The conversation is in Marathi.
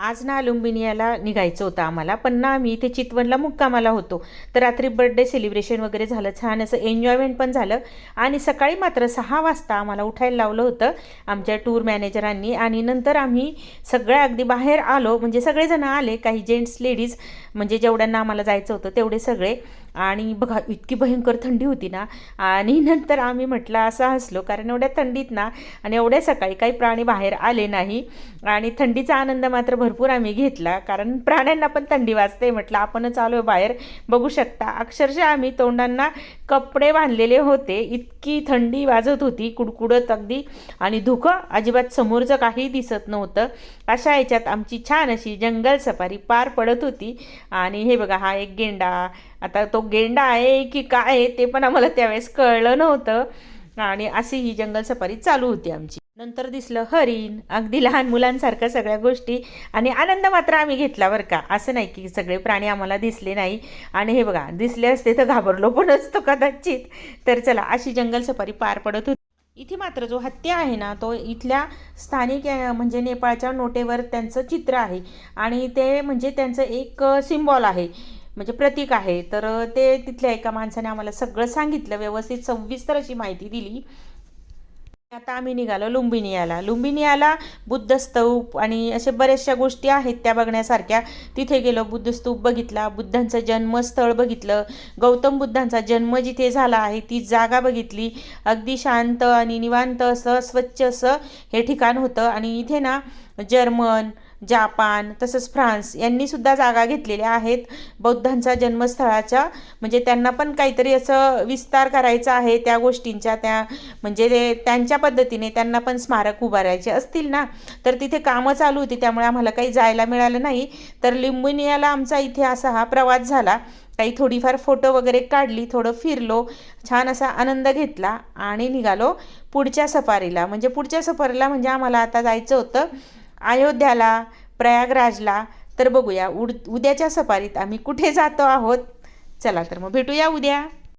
आज ना लुंबिनियाला निघायचं होतं आम्हाला पण ना आम्ही इथे चितवणला मुक्कामाला होतो. तर रात्री बर्थडे सेलिब्रेशन वगैरे झालं छान असं एन्जॉयमेंट पण झालं. आणि सकाळी मात्र सहा वाजता आम्हाला उठायला लावलं होतं आमच्या टूर मॅनेजरांनी आणि नंतर आम्ही सगळ्या अगदी बाहेर आलो म्हणजे सगळेजण आले काही जेंट्स लेडीज म्हणजे जेवढ्यांना आम्हाला जायचं होतं तेवढे सगळे. आणि बघा इतकी भयंकर थंडी होती ना. आणि नंतर आम्ही म्हटलं असं हसलो कारण एवढ्या थंडीत ना आणि एवढ्या सकाळी काही प्राणी बाहेर आले नाही. आणि थंडीचा आनंद मात्र भरपूर आम्ही घेतला कारण प्राण्यांना पण थंडी वाजते. म्हटलं आपणच आलो बाहेर बघू शकता. अक्षरशः आम्ही तोंडांना कपडे बांधलेले होते. इतकी थंडी वाजत होती कुडकुडत अगदी. आणि धुकं अजिबात समोरचं काही दिसत नव्हतं. अशा याच्यात आमची छान अशी जंगल सफारी पार पडत होती. आणि हे बघा हा एक गेंडा. आता तो गेंडा आहे की काय आहे ते पण आम्हाला त्यावेळेस कळलं नव्हतं. आणि अशी ही जंगल सफारी चालू होती आमची. नंतर दिसलं हरिण अगदी लहान मुलांसारख्या सगळ्या गोष्टी. आणि आनंद मात्र आम्ही घेतला बरं का. असं नाही की सगळे प्राणी आम्हाला दिसले नाही. आणि हे बघा दिसले असते तर घाबरलो पण असतो कदाचित. तर चला अशी जंगल सफारी पार पडत होती. इथे मात्र जो हत्या आहे ना तो इथल्या स्थानिक म्हणजे नेपाळच्या नोटेवर त्यांचं चित्र आहे. आणि ते म्हणजे त्यांचं एक सिम्बॉल आहे. म्हणजे प्रतीक आहे. तर ते तिथल्या एका माणसाने आम्हाला सगळं सांगितलं व्यवस्थित सविस्तर अशी माहिती दिली. आता आम्ही निघालो लुंबिनियाला लुंबिनियाला बुद्धस्तूप आणि अशा बऱ्याचशा गोष्टी आहेत त्या बघण्यासारख्या. तिथे गेलो बुद्धस्तूप बघितला बुद्धांचं जन्मस्थळ बघितलं. गौतम बुद्धांचा जन्म जिथे झाला आहे ती जागा बघितली. अगदी शांत आणि निवांत असं स्वच्छ असं हे ठिकाण होतं. आणि इथे ना जर्मन जापान तसंच फ्रान्स यांनीसुद्धा जागा घेतलेल्या आहेत. बौद्धांचा जन्मस्थळाच्या म्हणजे त्यांना पण काहीतरी असं विस्तार करायचा आहे त्या गोष्टींच्या त्या म्हणजे त्यांच्या पद्धतीने त्यांना पण स्मारक उभारायचे असतील ना? तर तिथे कामं चालू होती त्यामुळे आम्हाला काही जायला मिळालं नाही. तर लिंबुनियाला आमचा इथे असा हा प्रवास झाला. काही थोडीफार फोटो वगैरे काढली थोडं फिरलो छान असा आनंद घेतला आणि निघालो पुढच्या सफारीला. म्हणजे पुढच्या सफारीला म्हणजे आम्हाला आता जायचं होतं. अयोध्याला प्रयागराजला तर बघूया उड उद्याच्या सफारीत आम्ही कुठे जातो आहोत? चला तर मग भेटूया उद्या.